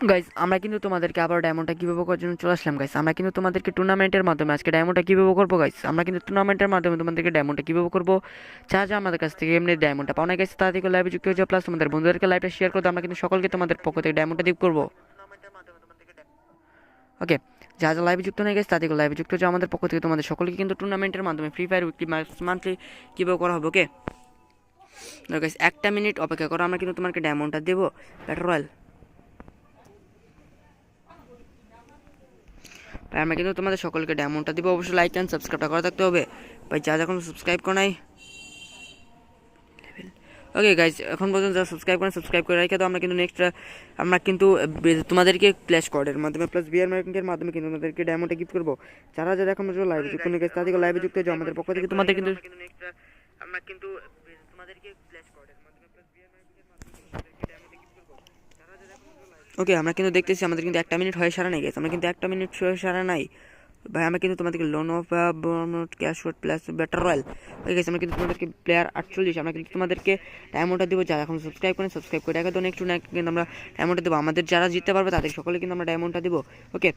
Guys আমরা কিন্তু তোমাদেরকে আবার ডায়মন্ডটা কীভাবে করার জন্য চলে আসলাম গাইস আমরা কিন্তু তোমাদেরকে টুর্নামেন্টের মাধ্যমে আজকে ডায়মন্ডটা কীভাবে করব গাইস আমরা কিন্তু টুর্নামেন্টের মাধ্যমে তোমাদেরকে ডায়মন্ডটা কীভাবে করব। যা যা আমাদের কাছ থেকে এমনি ডায়মন্ডটা পাওয়া গেছে তা থেকে লাইভে যুক্ত হয়ে যাও প্লাস তোমাদের বন্ধুদেরকে লাইভটা শেয়ার করতে আমরা কিন্তু সকলকে তোমাদের পক্ষ থেকে ডায়মন্ডটা দিব করব। ওকে যা যা লাইভে যুক্ত হয়ে গেছে তাদেরকে লাইভে যুক্ত হচ্ছে আমাদের পক্ষ থেকে তোমাদের সকলকে কিন্তু টুর্নামেন্টের মাধ্যমে ফ্রি ফায়ার উইকলি মান্থলি কীভাবে করা হবে ওকে গাইস একটা মিনিট অপেক্ষা করো, আমরা কিন্তু তোমাকে ডায়মন্ডটা দেবো ব্যাটার রয়্যাল ভাই আমরা কিন্তু তোমাদের সকলকে ডায়মন্ডটা দিব। অবশ্যই লাইক অ্যান্ড সাবস্ক্রাইবটা করা থাকতে হবে। ভাই, যা যখন সাবস্ক্রাইব করে নাই। ওকে গাইজ এখন পর্যন্ত যারা সাবস্ক্রাইব করেন সাবস্ক্রাইব করে রাখে তো আমরা কিন্তু নেক্সট আমরা কিন্তু তোমাদেরকে ক্ল্যাশ কোডের মাধ্যমে প্লাস বিয়ার মার্কিংয়ের মাধ্যমে কিন্তু তোমাদেরকে ডায়মন্ডটা গিফট করব। যারা যারা এখন পর্যন্ত লাইভে যুক্ত গেছে তাদেরকে লাইভে যুক্ত হয়ে আমাদের পক্ষ থেকে তোমাদের কিন্তু আমরা কিন্তু তোমাদেরকে ক্ল্যাশ কোডের মাধ্যমে প্লাস বিয়ার মার্কিংয়ের মাধ্যমে ওকে আমরা কিন্তু দেখতেছি আমাদের কিন্তু একটা মিনিট হয়ে সারা নাই গেছে আমরা কিন্তু একটা মিনিট হয়ে সারা নাই ভাই, আমরা কিন্তু তোমাদেরকে loan of cash word plus battle royale হয়ে গেছে আমরা কিন্তু তোমাদেরকে প্লেয়ার আটচল্লিশ, আমরা কিন্তু তোমাদেরকে ডায়মন্ডটা দেবো। যারা এখন সাবস্ক্রাইব করেন সাবস্ক্রাইব করে রাখা। তো নেক্সট কিন্তু আমরা ডায়মন্ডটা দেবো। আমাদের যারা জিততে পারবে, তাদের সকলে কিন্তু আমরা ডায়মন্ডটা দেবো। ওকে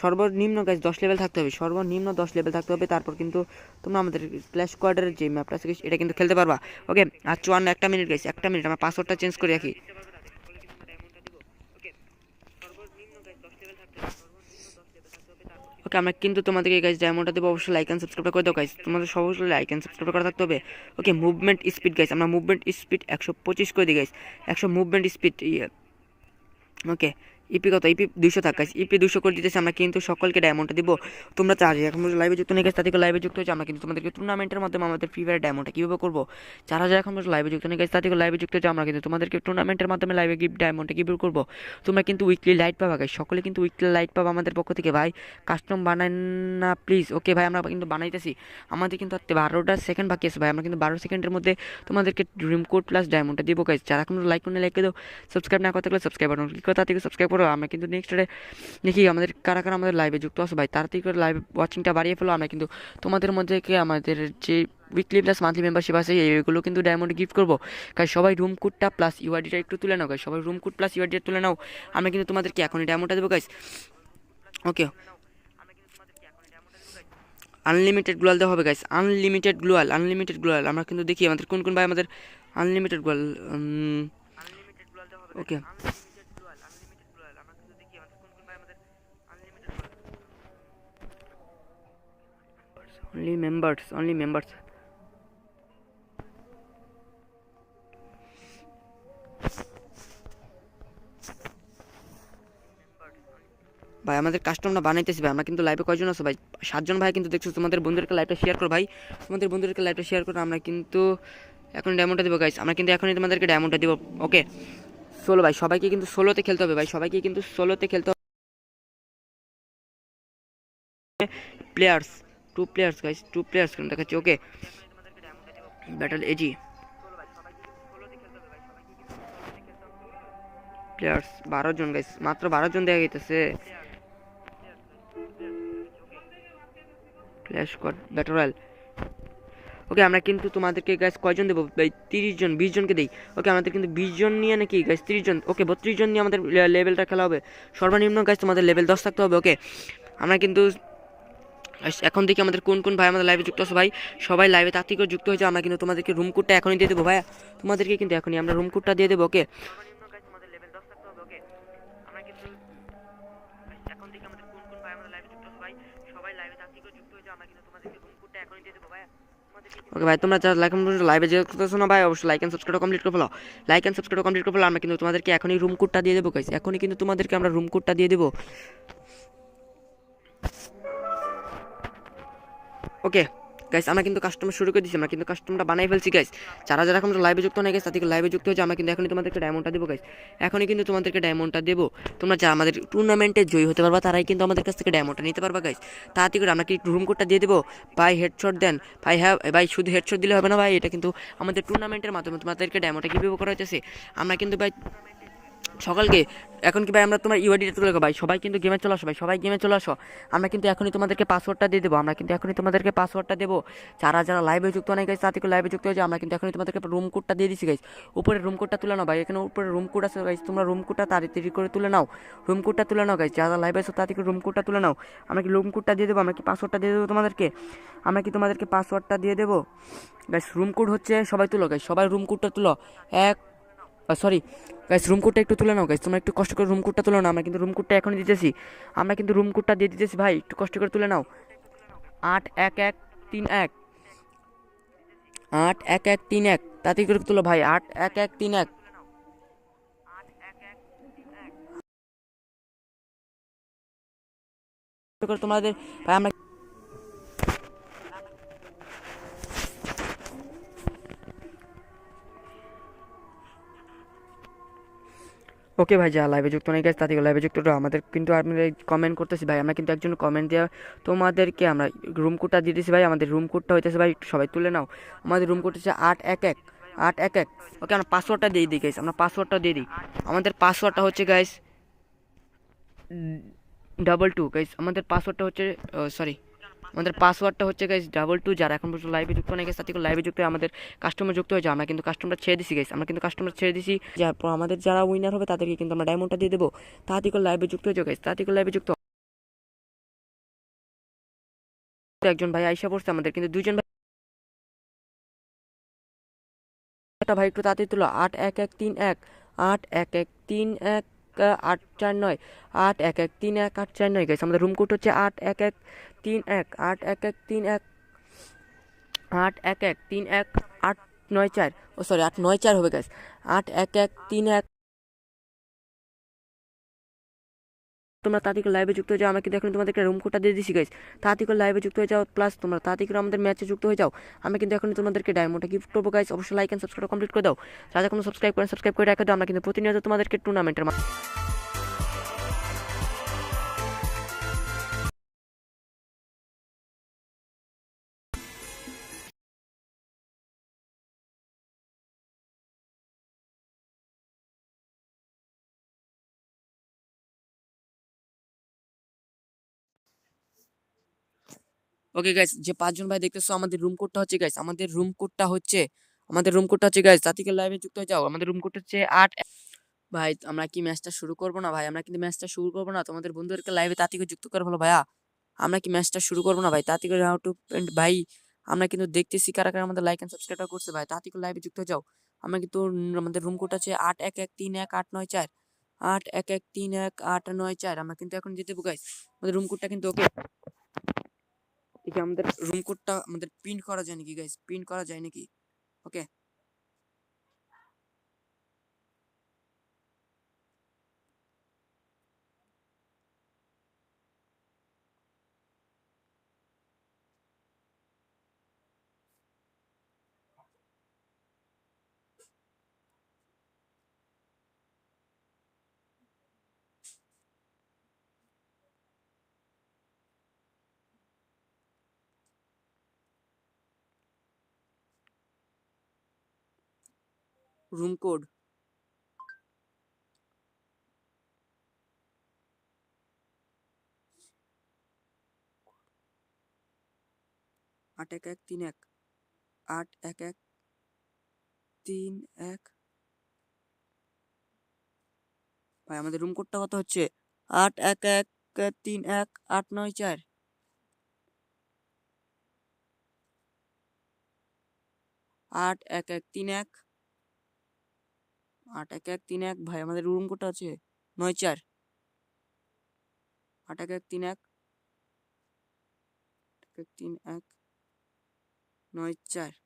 সর্বনিম্ন গাছ দশ লেভেল থাকতে হবে। সর্বনিম্ন দশ লেভেল থাকতে হবে। তারপর কিন্তু তোমরা আমাদের প্লাস কোয়ার্টারের যে ম্যাপটা আছে এটা কিন্তু খেলতে পারবা। ওকে আর চুয়ান্ন, একটা মিনিট গেছে একটা মিনিট আমরা পাসওয়ার্ডটা চেঞ্জ করে রাখি। ওকে, আমরা কিন্তু তোমাদেরকে গাইজ ডায়মন্ডটা দেবো, অবশ্যই লাইক অ্যান্ড সাবস্ক্রাইব করে দাও গাইজ তোমাদের সবসময় লাইক অ্যান্ড সাবস্ক্রাইব করা থাকতে হবে। ওকে মুভমেন্ট স্পিড গাইজ আমরা মুভমেন্ট স্পিড একশো পঁচিশ করে দিই গাইজ একশো মুভমেন্ট স্পিড ইয়ে। ওকে ইপি কত? ইপি দুশো থাক গাইজ ইপি দুশো করে দিতেছে, আমরা কিন্তু সকলকে ডায়মন্ডটা দিব। তোমরা চার্জ এখন লাইভে যুক্ত নেই গেছে তাদেরকে লাইভে যুক্ত হচ্ছে আমরা কিন্তু তোমাদেরকে টুর্নামেন্টের মাধ্যমে আমাদের ফ্রি ফায়ার ডায়মন্ডটা কীভাবে করব? চার হাজার এখন লাইভে যুক্ত নেই গেছে তাদেরকে লাইভে যুক্ত হচ্ছে আমরা কিন্তু তোমাদেরকে টুর্নামেন্টের মাধ্যমে লাইভে গিফট ডায়মন্ডটা কীভাবে করব? তোমরা কিন্তু উইকলি লাইট পাবা গাইজ সকলে কিন্তু উইকলি লাইট পাবা আমাদের পক্ষ থেকে, ভাই। কাস্টম বানান না প্লিজ ওকে ভাই, আমরা কিন্তু বানাইতেছি। আমাদের কিন্তু বারোটা সেকেন্ড বাকি আছে, ভাই। আমরা কিন্তু বারো সেকেন্ডের মধ্যে তোমাদেরকে ড্রিম কোড প্লাস ডায়মন্ডটা দিব গাইজ যারা এখন লাইক করে লাইক দাও। সাবস্ক্রাইব না করতে গেলে সাবস্ক্রাইব বাটন ক্লিক করে তাদেরকে সাবস্ক্রাইব করো। আমরা কিন্তু নেক্সট ডে দেখি আমাদের কারা কারা আমাদের লাইভে যুক্ত আছে ভাই তাড়াতাড়ি করে লাইভ ওয়াচিংটা বাড়িয়ে ফেলো, আমরা কিন্তু তোমাদের মধ্যে আমাদের যে উইকলি প্লাস মান্থলি মেম্বারশিপ আছে এইগুলো কিন্তু ডায়মন্ড গিফট করব। কারণ সবাই রুম কোডটা প্লাস ইউআইডিটা একটু তুলে নাও সবাই রুম কোড প্লাস ইউআইডিটা তুলে নাও, আমরা কিন্তু তোমাদেরকে এখনই ডায়মন্ডটা দেবো গাইজ ওকে আনলিমিটেড গ্লোয়াল দেওয়া হবে গাইস আনলিমিটেড গ্লোয়াল আনলিমিটেড গ্লোয়াল আমরা কিন্তু দেখি আমাদের কোন কোন ভাই আমাদের unlimited গ্লোয়াল okay only members only members. ভাই, আমাদের কাস্টমটা বানাইতেছি ভাই। আমরা কিন্তু লাইভে কয়জন আছো ভাই? সাতজন ভাই কিন্তু দেখছ, তোমাদের বন্ধুদেরকে লাইভটা শেয়ার করো ভাই। তোমাদের বন্ধুদেরকে লাইভটা শেয়ার করো, আমরা কিন্তু এখন ডায়মন্ডটা দেবো গাইস আমরা কিন্তু এখনই তোমাদেরকে ডায়মন্ডটা দেবো ওকে ষোলো ভাই, সবাইকে কিন্তু ষোলোতে খেলতে হবে ভাই। সবাইকে কিন্তু ষোলোতে খেলতে হবে। Players two players guys two players কিন্তু দেখাচ্ছি ওকে ব্যাটল এজি প্লেয়ার্স বারো জন গাইস মাত্র বারো জন দেখা গেছে প্লেয়ার স্কোয়াড ব্যাটল ওকে আমরা কিন্তু তোমাদেরকে গাইস কয়জন দেবো? তিরিশ জন, বিশ জনকে দিই। ওকে আমাদের কিন্তু বিশ জন নিয়ে নাকি গাইস তিরিশ জন ওকে বত্রিশ জন নিয়ে আমাদের লেভেলটা খেলা হবে। সর্বনিম্ন গাইস তোমাদের লেভেল দশ থাকতে হবে ওকে আমরা কিন্তু এখন দেখি আমাদের কোন কোন ভাই আমাদের লাইভে যুক্ত আছে ভাই। সবাই লাইভে তাড়াতাড়ি করে যুক্ত হয়েছে, আমরা কিন্তু তোমাদেরকে রুম কোডটা এখনই দিয়ে দেবো ভাইয়া। তোমাদেরকে কিন্তু এখনই আমরা রুম কোডটা দিয়ে দেবো ওকে ওকে ভাই, তোমরা যারা লাইক লাইভে যে করতেছো না ভাই, অবশ্যই লাইক অ্যান্ড সাবস্ক্রাইব কমপ্লিট করে ফেলো। লাইক অ্যান্ড সাবস্ক্রাইব কমপ্লিট করে ফেলো, আমরা কিন্তু তোমাদেরকে এখনই রুম কোডটা দিয়ে দেবো গাইস এখনই কিন্তু তোমাদেরকে আমরা রুম কোডটা দিয়ে দেবো। ওকে গাইস আমরা কিন্তু কাস্টমার শুরু করে দিচ্ছি আমরা কিন্তু কাস্টমারটা বানাই ফেলছি গাইস যারা যারা এখন লাইভে যুক্ত হয়ে গেছে তাদেরকে লাইভে যুক্ত হয়েছে আমরা কিন্তু এখনই তোমাদেরকে ডায়মন্ডটা দেবো গাইস এখনই কিন্তু তোমাদেরকে ডায়মন্ডটা দেবো। তোমরা যারা আমাদের টুর্নামেন্টে জয়ী হতে পারবা, তারাই কিন্তু আমাদের কাছ থেকে ডায়মন্ডটা নিতে পারবা গাইস তাড়াতাড়ি করে আমরা কি রুম কোডটা দিয়ে দেবো? ভাই হেডশট দেন। ভাই হ্যাঁ ভাই, শুধু হেডশট দিলে হবে না, ভাই, এটা কিন্তু আমাদের টুর্নামেন্টের মাধ্যমে তোমাদেরকে ডায়মন্ডটা কীভাবে করা হয়েছে আমরা কিন্তু, ভাই সকালকে, এখন কি ভাই আমরা তোমার ইউআইডিটা তুলে ভাই, সবাই কিন্তু গেমে চলে আসো, ভাই, সবাই গেমে চলে আসো। আমরা কিন্তু এখনই তোমাদেরকে পাসওয়ার্ডটা দিয়ে দেবো, আমরা কিন্তু এখনই তোমাদেরকে পাসওয়ার্ডটা দেবো। যারা যারা লাইভে যুক্ত নাই গাইছে তাদেরকে লাইভে যুক্ত হয়ে যাও, আমরা কিন্তু এখনই তোমাদেরকে রুম কোডটা দিয়ে দিচ্ছি গাইস উপরে রুম কোডটা তুলে নাও, ভাই, এখানে উপরে রুম কোড আছে গাইস তোমরা রুম কোডটা তাড়াতাড়ি করে তুলে নাও। রুম কোডটা তুলে নাও গাইস যারা লাইভে আছো তাদেরকে রুম কোডটা তুলে নাও। আমরা কি রুম কোডটা দিয়ে দেবো? আমরা কি পাসওয়ার্ডটা দিয়ে দেবো তোমাদেরকে? আমরা কি তোমাদেরকে পাসওয়ার্ডটা দিয়ে দেবো? গাইস রুম কোড হচ্ছে সবাই তুলো গাইস সবাই রুম কোডটা তুলো। এক সরি গাইস রুম কোডটা একটু তুলে নাও গাইস তোমরা একটু কষ্ট করে রুম কোডটা তুলে নাও, আমরা কিন্তু রুম কোডটা এখনই দিতেছি। আমরা কিন্তু রুম কোডটা দিয়ে দিতেছি, ভাই, একটু কষ্ট করে তুলে নাও। আট, এক এক, তিন, এক। আট, এক এক, তিন, এক। তাতে করে তুলো, ভাই, আট, এক এক, তিন, এক। তোমাদের, ভাই, আমরা ওকে ভাই যা লাইভে যুক্ত নেই গেছে তাতে লাইভে যুক্ত আমাদের কিন্তু আমি কমেন্ট করতেছি ভাই। আমরা কিন্তু একজন কমেন্ট দেওয়া তোমাদেরকে আমরা রুম কোডটা দিয়ে দিয়েছি ভাই। আমাদের রুম কোডটা হইতেছে ভাই সবাই তুলে নাও। আমাদের রুম কোড হচ্ছে আট এক এক, আট এক এক। ওকে, আমরা পাসওয়ার্ডটা দিয়ে দিই গাইস আমরা পাসওয়ার্ডটা দিয়ে দিই। আমাদের পাসওয়ার্ডটা হচ্ছে গাইস ডাবল টু গাইস আমাদের পাসওয়ার্ডটা হচ্ছে সরি আমাদের পাসওয়ার্ডটা হচ্ছে গাইস ডাবল টু যারা এখন পর্যন্ত লাইভে যুক্ত গেছে তাতে লাইভে যুক্ত হয়ে আমাদের কাস্টমার যুক্ত হয়েছে আমরা কিন্তু কাস্টমার ছেড়ে দিছি গাইস আমরা কিন্তু কাস্টমার ছেড়ে দিছি। যার আমাদের যারা উইনার হবে, তাদেরকে কিন্তু আমরা ডায়মন্ডটা দিয়ে দেবো। করে লাইভে যুক্ত হয়ে যাও তাড়াতাড়ি করে লাইভে যুক্ত। একজন ভাই আইসা পড়ছে আমাদের, কিন্তু দুজন ভাই একটা ভাই একটু তাড়াতাড়ি তুলো, আট এক এক তিন এক, আট এক এক তিন এক। আট চার নয়। আট এক এক তিন এক আট চার নয় গেছে আমাদের রুম কোড হচ্ছে আট এক এক তিন এক। আট এক এক তিন এক। আট এক এক তিন এক আট নয় চার। ও সরি আট নয় চার হবে গ্যাস আট এক এক তিন এক তোমরা তাড়াতাড়ি লাইভে যুক্ত হয়ে যাও। আমাকে এখন তোমাদেরকে রুম কোটা দিয়ে দিছি গাইস তাড়াতাড়ি লাইভে যুক্ত হয়ে যাও প্লাস তোমরা তাড়াতাড়ি আমাদের ম্যাচে যুক্ত হয়ে যাও। আমি কিন্তু এখন তোমাদেরকে ডায়মন্ডটা গিফট করব গাইস অবশ্যই লাইক অ্যান্ড সাবস্ক্রাইব কমপ্লিট করে দাও। যারা কোনো সাবস্ক্রাইব করেন সাবস্ক্রাইব করে রাখে দাও। আমরা কিন্তু প্রতিনিয়ত তোমাদেরকে টুর্নামেন্টের ওকে গাইস যে পাঁচজন ভাই দেখতেছো, আমাদের রুম কোডটা হচ্ছে গাইস আমাদের রুম কোডটা হচ্ছে, আমাদের রুম কোডটা হচ্ছে গাইস তাতিকে লাইভে যুক্ত হয়ে যাও। আমাদের রুম কোডটা হচ্ছে আট ভাই, আমরা কি ম্যাচটা শুরু করব না, ভাই? আমরা কিন্তু ম্যাচটা শুরু করব না। তোমাদের বন্ধুদেরকে লাইভে তাতিকে যুক্ত করে বলো, ভাইয়া। আমরা কি ম্যাচটা শুরু করব না, ভাই? তাতিকে হাউ টু ভাই, আমরা কিন্তু দেখতেছি কারা কারা আমাদের লাইক এন্ড সাবস্ক্রাইব করছে, ভাই। তাতিকে লাইভে যুক্ত হয়ে যাও। আমরা কিন্তু আমাদের রুম কোড আছে আট এক এক তিন এক আট নয় চার। আট এক এক তিন এক আট নয় চার। আমরা কিন্তু এখন যেতে গাইস আমাদের রুম কোডটা কিন্তু ওকে দেখি আমাদের রুম কোডটা আমাদের প্রিন্ট করা যায় নাকি গাইস প্রিন্ট করা যায় নাকি? ওকে রুম কোড আট এক এক, তিন এক। আট এক এক, তিন এক। ভাই, আমাদের রুম কোডটা কত হচ্ছে? আট এক এক, তিন এক, আট নয় চার। আট এক এক, তিন এক। আট এক এক তিন এক, ভাই, আমাদের রুম কোটা আছে? নয় চার। আট এক এক তিন এক এক তিন এক। নয় চার।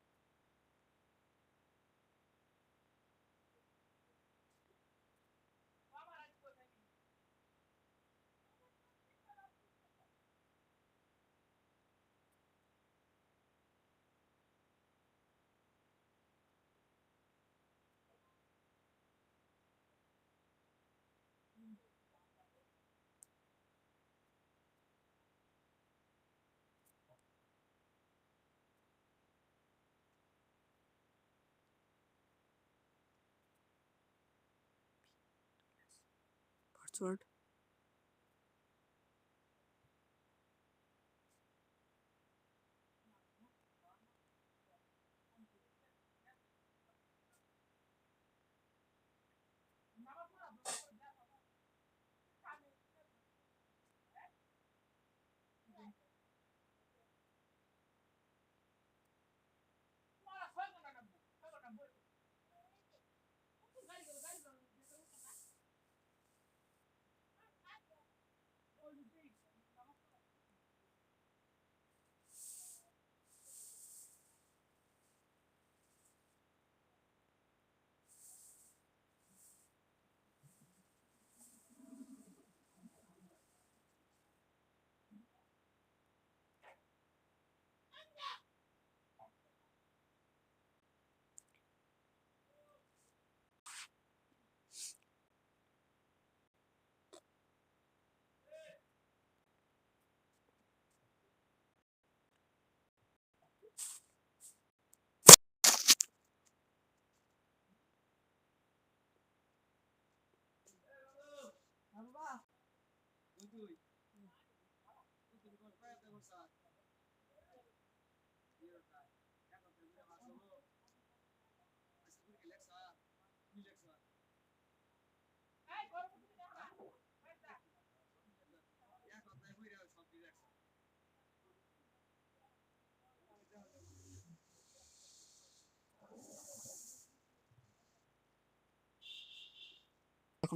পাসওয়ার্ড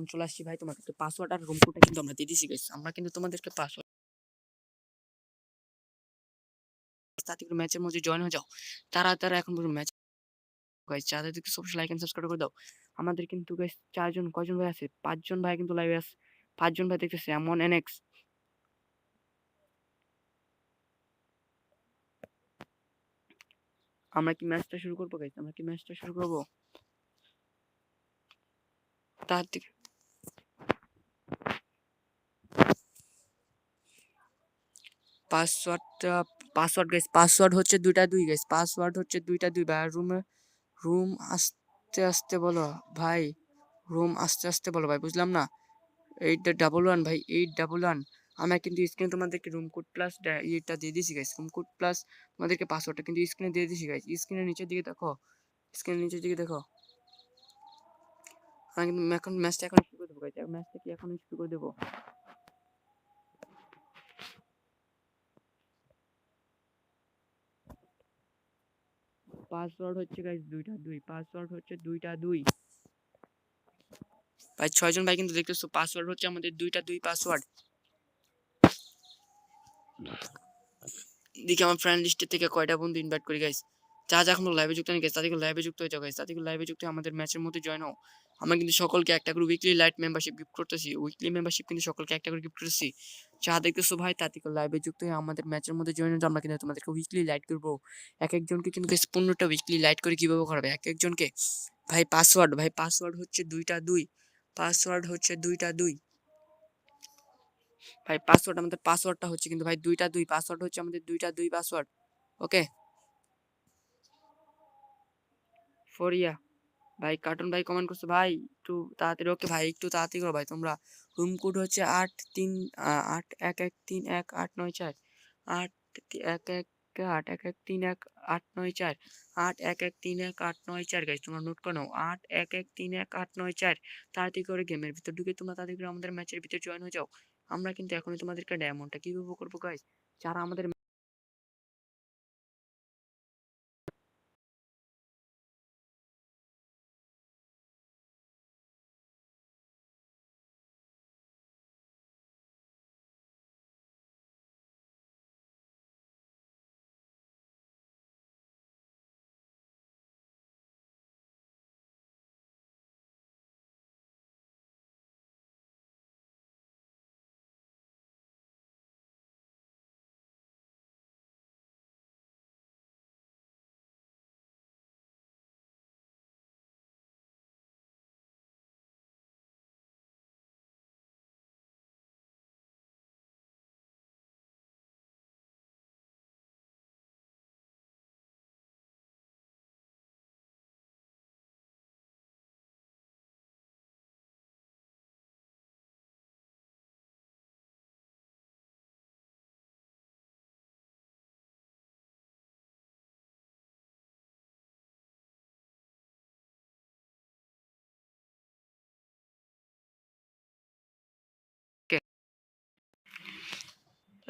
এখন চলে আসছি ভাই, তোমাকে পাসওয়ার্ড আর রুম কোডটা কিন্তু আমরা দিয়ে দিছি গাইস আমরা কিন্তু তোমাদেরকে পাসওয়ার্ড তাতে করে ম্যাচের মধ্যে জয়েন হয়ে যাও। তারা তারা এখন পর্যন্ত ম্যাচ গাইস যাদের দেখতে সবসময় লাইক এন্ড সাবস্ক্রাইব করে দাও। আমাদের কিন্তু গাইস চারজন, কয়জন ভাই আছে? পাঁচজন ভাই কিন্তু লাইভে আছে। পাঁচজন ভাই দেখতেছে, এমন এনএক্স আমরা কি ম্যাচটা শুরু করব গাইস আমরা কি ম্যাচটা শুরু করব? তার থেকে পাসওয়ার্ডটা পাসওয়ার্ড গাইস পাসওয়ার্ড হচ্ছে দুইটা দুই গাইস পাসওয়ার্ড হচ্ছে দুইটা দুই ভাই রুমে রুম আস্তে আস্তে বলো ভাই রুম আস্তে আস্তে বলো ভাই, বুঝলাম না? এইট ডাবল ওয়ান ভাই এইট ডাবল ওয়ান আমরা কিন্তু স্ক্রিনে তোমাদেরকে রুম কোড প্লাস ইয়েটা দিয়ে দিছি গাইস রুম কোড প্লাস তোমাদেরকে পাসওয়ার্ডটা কিন্তু স্ক্রিনে দিয়ে দিছি গাইস স্ক্রিনের নিচের দিকে দেখো স্ক্রিনের নিচের দিকে দেখো। আমি কিন্তু এখন ম্যাচটা এখন শুরু করে দেবো গাইস ম্যাচটা কি এখন শুরু করে দেবো? পাসওয়ার্ড হচ্ছে গাইস দুইটা দুই, পাসওয়ার্ড হচ্ছে দুইটা দুই। ভাই, ছয়জন ভাই কিন্তু দেখতেছো পাসওয়ার্ড হচ্ছে আমাদের দুইটা দুই পাসওয়ার্ড। দেখি আমার ফ্রেন্ড লিস্টে থেকে কয়টা বন্ধু ইনভাইট করি গাইস যা যা এখন লাইভে যুক্ত নেই গাইস তাদেরকে লাইভে যুক্ত হয়ে যাও গাইস তাদেরকে লাইভে যুক্ত আমাদের ম্যাচের মধ্যে জয়েন হও। আমরা কিন্তু সকলকে একটা করে উইকলি লাইট মেম্বারশিপ গিফট করতেছি। উইকলি মেম্বারশিপ কিন্তু সকলকে একটা করে গিফট করতেছি। যা দেখতেছো ভাই তাদেরকে লাইভে যুক্ত হয়ে আমাদের ম্যাচের মধ্যে জয়েন হয়ে আমরা কিন্তু তোমাদেরকে উইকলি লাইট করব। এক একজনকে কিন্তু পনেরোটা উইকলি লাইট করে কীভাবে করাবে। এক একজনকে ভাই পাসওয়ার্ড ভাই পাসওয়ার্ড হচ্ছে দুইটা দুই। পাসওয়ার্ড হচ্ছে দুইটা দুই। ভাই পাসওয়ার্ড আমাদের পাসওয়ার্ডটা হচ্ছে কিন্তু ভাই দুইটা দুই। পাসওয়ার্ড হচ্ছে আমাদের দুইটা দুই পাসওয়ার্ড ওকে ফরিয়া ভাই কার্টুন ভাই কমেন্ট করছ, ভাই একটু তাড়াতাড়ি ওকে ভাই একটু তাড়াতাড়ি করো ভাই, তোমরা রুম কোড হচ্ছে আট তিন আট এক এক তিন এক আট নয় চার, আট এক এক আট এক এক তিন এক আট নয় চার, আট এক এক তিন এক আট নয় চার গাইজ তোমরা নোট করে আট এক এক তিন এক আট নয় চার, তাড়াতাড়ি করে গেমের ভিতর ঢুকে তোমরা তাড়াতাড়ি করে আমাদের ম্যাচের ভিতরে জয়েন হয়ে যাও, আমরা কিন্তু এখনই তোমাদেরকে ডায়মন্ডটা কীভাবে করব গাইজ যারা আমাদের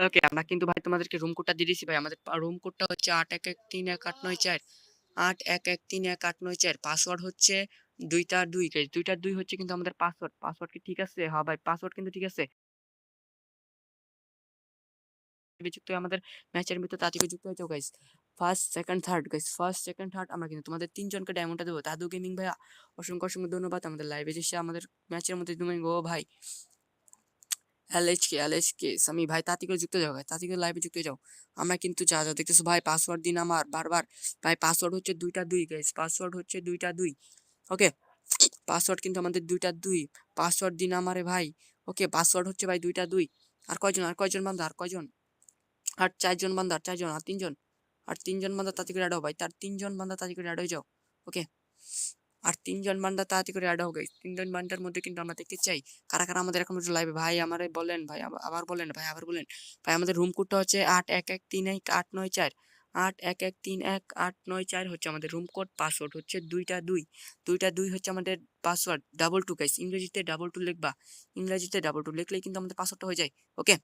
ওকে, আমরা কিন্তু ভাই তোমাদেরকে রুম কোডটা দিয়ে দিছি ভাই। আমাদের রুম কোডটা হচ্ছে আট এক এক তিন এক আট নয় চার। আট এক এক তিন এক আট নয় চার। পাসওয়ার্ড হচ্ছে দুইটা দুই। গাইজ দুইটা দুই হচ্ছে কিন্তু আমাদের পাসওয়ার্ড পাসওয়ার্ড কি ঠিক আছে? হ্যাঁ ভাই পাসওয়ার্ড কিন্তু ঠিক আছে। আমাদের ম্যাচের ভিতর তাদেরকে যুক্ত হয়েছে guys first second third guys first second third আমরা কিন্তু তোমাদের তিনজনকে ডায়মন্ডটা দেবো। দাদু গেমিং ভাইয়া, অসংখ্য অসংখ্য ধন্যবাদ। আমাদের লাইভে এসে আমাদের ম্যাচের মধ্যে তুমি গো ভাই। এলএইচকে এলএইচকে আমি ভাই, তাতি করে যুক্ত যাও, ভাই, তাতি করে লাইভে যুক্ত যাও। আমরা কিন্তু যা যা দেখতেছো, ভাই পাসওয়ার্ড দিন আমার, বারবার। ভাই পাসওয়ার্ড হচ্ছে দুইটা দুই গাইস পাসওয়ার্ড হচ্ছে দুইটা দুই ওকে পাসওয়ার্ড কিন্তু আমাদের দুইটা দুই পাসওয়ার্ড দিন আমারে, ভাই ওকে পাসওয়ার্ড হচ্ছে, ভাই, দুইটা দুই, আর কয়জন আর কয়জন বান্ধা আর কয়জন? আর চারজন বান্ধা আর চারজন, আর তিনজন আর তিনজন বান্ধা তাতে করে অ্যাড ভাই, তার তিনজন বান্ধা তাতে করে অ্যাড হয়ে যাও ওকে আর তিনজন বান্দা তাড়াতাড়ি করে অ্যাড গাইস তিনজন বান্দার মধ্যে কিন্তু আমরা দেখতে চাই, কারা কারা আমাদের এখন লাইভে ভাই আমারে বলেন, ভাই আবার বলেন, ভাই আবার বলেন। ভাই আমাদের রুম কোডটা হচ্ছে আট এক এক তিন এক আট নয় চার। আট এক এক তিন এক আট নয় চার হচ্ছে আমাদের রুম কোড পাসওয়ার্ড হচ্ছে দুইটা দুই। দুইটা দুই হচ্ছে আমাদের পাসওয়ার্ড ডাবল টু গাইস ইংরেজিতে ডাবল টু লিখবা। ইংরেজিতে ডাবল টু লিখলেই কিন্তু আমাদের পাসওয়ার্ডটা হয়ে যায়। ওকে